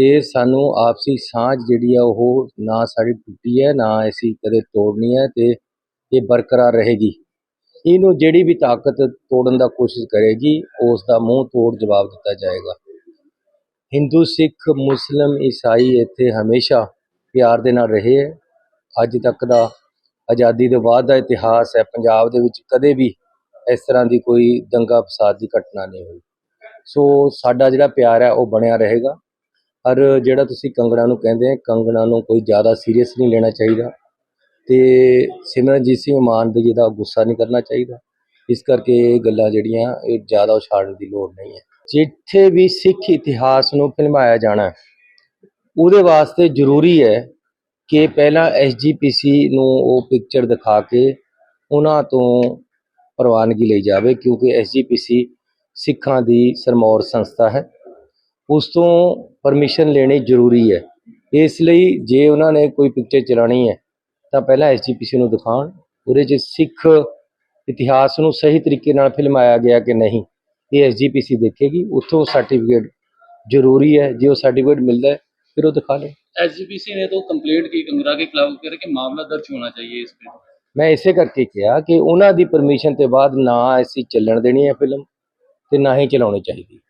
ਤੇ ਸਾਨੂੰ ਆਪਸੀ ਸਾਂਝ ਜਿਹੜੀ ਆ ਉਹ ਨਾ ਸਾਡੀ ਟੁੱਟੀ ਹੈ, ਨਾ ਅਸੀਂ ਕਦੇ ਤੋੜਨੀ ਹੈ ਤੇ ਇਹ ਬਰਕਰਾਰ ਰਹੇਗੀ। ਇਹਨੂੰ ਜਿਹੜੀ ਵੀ ਤਾਕਤ ਤੋੜਨ ਦਾ ਕੋਸ਼ਿਸ਼ ਕਰੇਗੀ ਉਸ ਦਾ ਮੂੰਹ ਤੋੜ ਜਵਾਬ ਦਿੱਤਾ ਜਾਏਗਾ। ਹਿੰਦੂ, ਸਿੱਖ, ਮੁਸਲਮ, ਈਸਾਈ ਇੱਥੇ ਹਮੇਸ਼ਾ ਪਿਆਰ ਦੇ ਨਾਲ ਰਹੇ ਹੈ। ਅੱਜ ਤੱਕ ਦਾ ਆਜ਼ਾਦੀ ਦੇ ਬਾਅਦ ਦਾ ਇਤਿਹਾਸ ਹੈ, ਪੰਜਾਬ ਦੇ ਵਿੱਚ ਕਦੇ ਵੀ ਇਸ ਤਰ੍ਹਾਂ ਦੀ ਕੋਈ ਦੰਗਾ ਫਸਾਦ ਦੀ ਘਟਨਾ ਨਹੀਂ ਹੋਈ। ਸੋ ਸਾਡਾ ਜਿਹੜਾ ਪਿਆਰ ਹੈ, ਉਹ ਬਣਿਆ ਰਹੇਗਾ। ਔਰ ਜਿਹੜਾ ਤੁਸੀਂ ਕੰਗਣਾ ਨੂੰ ਕਹਿੰਦੇ ਆ, ਕੰਗਣਾ ਨੂੰ ਕੋਈ ਜ਼ਿਆਦਾ ਸੀਰੀਅਸ ਨਹੀਂ ਲੈਣਾ ਚਾਹੀਦਾ ਤੇ ਸਿਮਰਨਜੀਤ ਸਿੰਘ ਮਾਨ ਦੇ ਜਿਹਦਾ ਗੁੱਸਾ ਨਹੀਂ ਕਰਨਾ ਚਾਹੀਦਾ। ਇਸ ਕਰਕੇ ਇਹ ਗੱਲਾਂ ਜਿਹੜੀਆਂ, ਇਹ ਜ਼ਿਆਦਾ ਉਛਾੜਨ ਦੀ ਲੋੜ ਨਹੀਂ ਹੈ। ਜਿੱਥੇ ਵੀ ਸਿੱਖ ਇਤਿਹਾਸ ਨੂੰ ਫਿਲਮਾਇਆ ਜਾਣਾ, ਉਹਦੇ ਵਾਸਤੇ ਜ਼ਰੂਰੀ ਹੈ ਕਿ ਪਹਿਲਾਂ ਐਸਜੀਪੀਸੀ ਨੂੰ ਉਹ ਪਿਕਚਰ ਦਿਖਾ ਕੇ ਉਹਨਾਂ ਤੋਂ ਪ੍ਰਵਾਨਗੀ ਲਈ ਜਾਵੇ, ਕਿਉਂਕਿ ਐਸਜੀਪੀਸੀ ਸਿੱਖਾਂ ਦੀ ਸਰਮੌਰ ਸੰਸਥਾ ਹੈ। ਉਸ ਤੋਂ ਪਰਮਿਸ਼ਨ ਲੈਣੀ ਜ਼ਰੂਰੀ ਹੈ। ਇਸ ਲਈ ਜੇ ਉਹਨਾਂ ਨੇ ਕੋਈ ਪਿਕਚਰ ਚਲਾਣੀ ਹੈ ਤਾਂ ਪਹਿਲਾਂ ਐਸਜੀਪੀਸੀ ਨੂੰ ਦਿਖਾਉਣ ਉਹਦੇ 'ਚ ਸਿੱਖ ਇਤਿਹਾਸ ਨੂੰ ਸਹੀ ਤਰੀਕੇ ਨਾਲ ਫਿਲਮਾਇਆ ਗਿਆ ਕਿ ਨਹੀਂ ਇਹ ਐਸਜੀਪੀਸੀ ਦੇਖੇਗੀ ਉੱਥੋਂ ਸਰਟੀਫਿਕੇਟ ਜ਼ਰੂਰੀ ਹੈ ਜੇ ਉਹ ਸਰਟੀਫਿਕੇਟ ਮਿਲਦਾ ਫਿਰ ਉਹ ਦਿਖਾ ਲੈ ਐਸਜੀਪੀਸੀ ਨੇ ਤਾਂ ਕੰਪਲੀਟ ਕੀ ਕੰਗਰਾ ਕੇ ਖਿਲਾਫ ਕਰ ਕਿ ਮਾਮਲਾ ਦਰਜ ਹੋਣਾ ਚਾਹੀਏ ਇਸ ਤੇ। ਮੈਂ ਇਸੇ ਕਰਕੇ ਕਿਹਾ ਕਿ ਉਹਨਾਂ ਦੀ ਪਰਮਿਸ਼ਨ ਤੇ ਬਾਅਦ ਨਾ ਐਸੀ ਚੱਲਣ ਦੇਣੀ ਹੈ ਫਿਲਮ ਤੇ ਨਾ ਹੀ ਚਲਾਉਣੀ ਚਾਹੀਦੀ।